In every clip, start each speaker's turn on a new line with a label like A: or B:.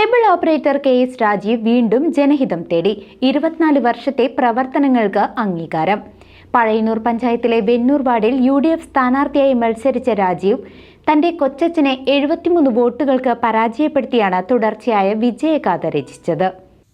A: cable operator K S Rajeev വീണ്ടും ജനഹിതം തേടി. ഇരുപത്തിനാല് വർഷത്തെ പ്രവർത്തനങ്ങൾക്ക് അംഗീകാരം. പഴയന്നൂർ പഞ്ചായത്തിലെ വെന്നൂർ വാർഡിൽ യു ഡി എഫ് സ്ഥാനാർത്ഥിയായി മത്സരിച്ച രാജീവ് തന്റെ കൊച്ചച്ഛനെ എഴുപത്തിമൂന്ന് വോട്ടുകൾക്ക് പരാജയപ്പെടുത്തിയാണ് തുടർച്ചയായ വിജയഗാഥ രചിച്ചത്.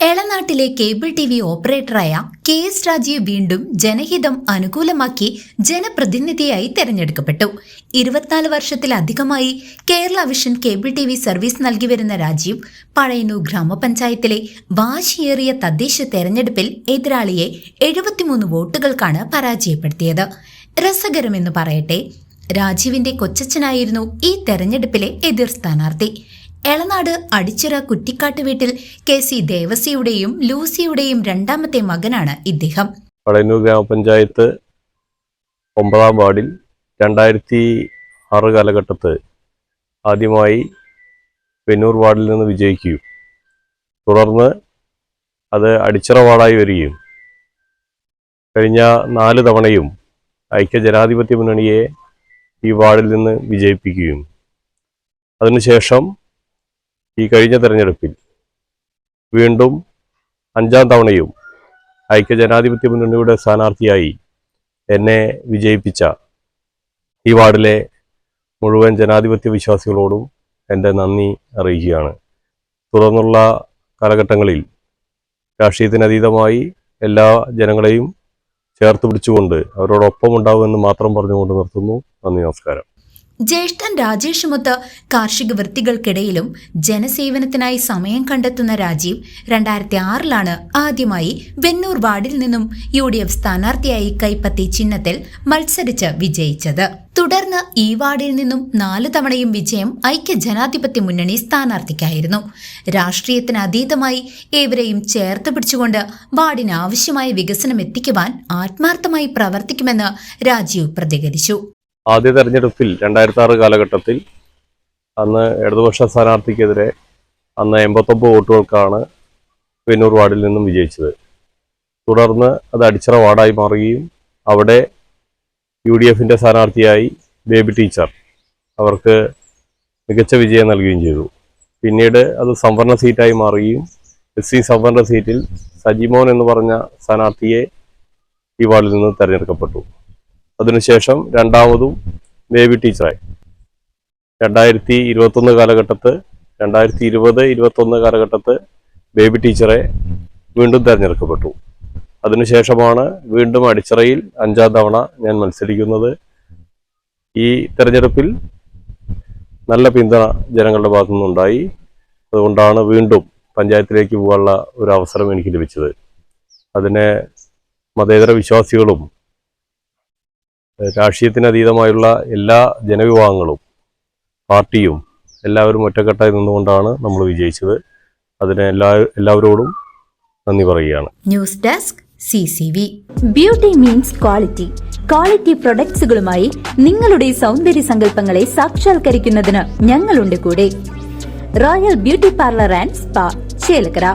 B: എളനാട്ടിലെ കേബിൾ ടി വി ഓപ്പറേറ്ററായ കെ എസ് രാജീവ് വീണ്ടും ജനഹിതം അനുകൂലമാക്കി ജനപ്രതിനിധിയായി തെരഞ്ഞെടുക്കപ്പെട്ടു. ഇരുപത്തിനാല് വർഷത്തിലധികമായി Kerala vision cable T V service നൽകി വരുന്ന രാജീവ് പഴയന്നൂർ ഗ്രാമപഞ്ചായത്തിലെ വാശിയേറിയ തദ്ദേശ തെരഞ്ഞെടുപ്പിൽ എതിരാളിയെ എഴുപത്തിമൂന്ന് വോട്ടുകൾക്കാണ് പരാജയപ്പെടുത്തിയത്. രസകരമെന്ന് പറയട്ടെ രാജീവിന്റെ കൊച്ചച്ഛനായിരുന്നു ഈ തെരഞ്ഞെടുപ്പിലെ എതിർ സ്ഥാനാർത്ഥി. എളനാട് അടിച്ചിറ കുറ്റിക്കാട്ട് വീട്ടിൽ കെ സി ദേവസിയുടെയും ലൂസിയുടെയും രണ്ടാമത്തെ മകനാണ് ഇദ്ദേഹം.
C: പളയന്നൂർ ഗ്രാമപഞ്ചായത്ത് ഒമ്പതാം വാർഡിൽ രണ്ടായിരത്തി ആറ് കാലഘട്ടത്ത് ആദ്യമായി വെന്നൂർ വാർഡിൽ നിന്ന് വിജയിക്കുകയും തുടർന്ന് അത് അടിച്ചിറ വാർഡായി വരികയും കഴിഞ്ഞ നാല് തവണയും ഐക്യ ജനാധിപത്യ മുന്നണിയെ ഈ വാർഡിൽ നിന്ന് വിജയിപ്പിക്കുകയും. അതിനുശേഷം ഈ കഴിഞ്ഞ തെരഞ്ഞെടുപ്പിൽ വീണ്ടും അഞ്ചാം തവണയും ഐക്യ ജനാധിപത്യ മുന്നണിയുടെ സ്ഥാനാർത്ഥിയായി എന്നെ വിജയിപ്പിച്ച ഈ വാർഡിലെ മുഴുവൻ ജനാധിപത്യ വിശ്വാസികളോടും എന്റെ നന്ദി അറിയിക്കുകയാണ്. തുടർന്നുള്ള കാലഘട്ടങ്ങളിൽ രാഷ്ട്രീയത്തിനതീതമായി എല്ലാ ജനങ്ങളെയും ചേർത്ത് പിടിച്ചുകൊണ്ട് അവരോടൊപ്പം ഉണ്ടാവുമെന്ന് മാത്രം പറഞ്ഞുകൊണ്ട് നിർത്തുന്നു. നന്ദി നമസ്കാരം.
B: ജ്യേഷ്ഠൻ രാജേഷുമൊത്ത് കാർഷിക വൃത്തികൾക്കിടയിലും ജനസേവനത്തിനായി സമയം കണ്ടെത്തുന്ന രാജീവ് രണ്ടായിരത്തി ആറിലാണ് ആദ്യമായി വെന്നൂർ വാർഡിൽ നിന്നും യു ഡി എഫ് സ്ഥാനാർത്ഥിയായി കൈപ്പത്തി ചിഹ്നത്തിൽ മത്സരിച്ച് വിജയിച്ചത്. തുടർന്ന് ഈ വാർഡിൽ നിന്നും നാല് തവണയും വിജയം ഐക്യ ജനാധിപത്യ മുന്നണി സ്ഥാനാർത്ഥിക്കായിരുന്നു. രാഷ്ട്രീയത്തിന് അതീതമായി ഏവരെയും ചേർത്ത് പിടിച്ചുകൊണ്ട് വാർഡിന് ആവശ്യമായ വികസനം എത്തിക്കുവാൻ ആത്മാർത്ഥമായി പ്രവർത്തിക്കുമെന്ന് രാജീവ് പ്രതികരിച്ചു.
C: ആദ്യ തെരഞ്ഞെടുപ്പിൽ രണ്ടായിരത്തി ആറ് കാലഘട്ടത്തിൽ അന്ന് ഇടതുപക്ഷ സ്ഥാനാർത്ഥിക്കെതിരെ അന്ന് എൺപത്തൊമ്പത് വോട്ടുകൾക്കാണ് വെന്നൂർ വാർഡിൽ നിന്നും വിജയിച്ചത്. തുടർന്ന് അത് അടിച്ചറ വാർഡായി മാറുകയും അവിടെ യു ഡി എഫിന്റെ സ്ഥാനാർത്ഥിയായി ബേബി ടീച്ചർ അവർക്ക് മികച്ച വിജയം നൽകുകയും ചെയ്തു. പിന്നീട് അത് സംവരണ സീറ്റായി മാറുകയും എസ് സി സംവരണ സീറ്റിൽ സജിമോൻ എന്ന് പറഞ്ഞ സ്ഥാനാർത്ഥിയെ ഈ വാർഡിൽ നിന്ന് തെരഞ്ഞെടുക്കപ്പെട്ടു. അതിനുശേഷം രണ്ടാമതും ബേബി ടീച്ചറായി. രണ്ടായിരത്തി ഇരുപത്തൊന്ന് കാലഘട്ടത്ത് രണ്ടായിരത്തി ഇരുപത് ഇരുപത്തൊന്ന് കാലഘട്ടത്ത് ബേബി ടീച്ചറെ വീണ്ടും തിരഞ്ഞെടുക്കപ്പെട്ടു. അതിനുശേഷമാണ് വീണ്ടും അടിച്ചറയിൽ അഞ്ചാം തവണ ഞാൻ മത്സരിക്കുന്നത്. ഈ തെരഞ്ഞെടുപ്പിൽ നല്ല പിന്തുണ ജനങ്ങളുടെ ഭാഗത്തു നിന്നുണ്ടായി. അതുകൊണ്ടാണ് വീണ്ടും പഞ്ചായത്തിലേക്ക് പോകാനുള്ള ഒരു അവസരം എനിക്ക് ലഭിച്ചത്. അതിനെ മതേതര വിശ്വാസികളും രാഷ്ട്രീയത്തിനതീതമായുള്ള എല്ലാ ജനവിഭാഗങ്ങളും പാർട്ടിയും എല്ലാവരും ഒറ്റക്കെട്ടായി നിന്നുകൊണ്ടാണ് നമ്മൾ വിജയിച്ചത്. അതിന് എല്ലാ എല്ലാവരോടും നന്ദി പറയുകയാണ്.
B: News desk C C V.
A: Beauty means quality. Quality പ്രൊഡക്ട്സുകളുമായി നിങ്ങളുടെ സൗന്ദര്യ സങ്കല്പങ്ങളെ സാക്ഷാത്കരിക്കുന്നതിന് ഞങ്ങളുണ്ട് കൂടെ. Royal beauty parlour and spa Chelakkara.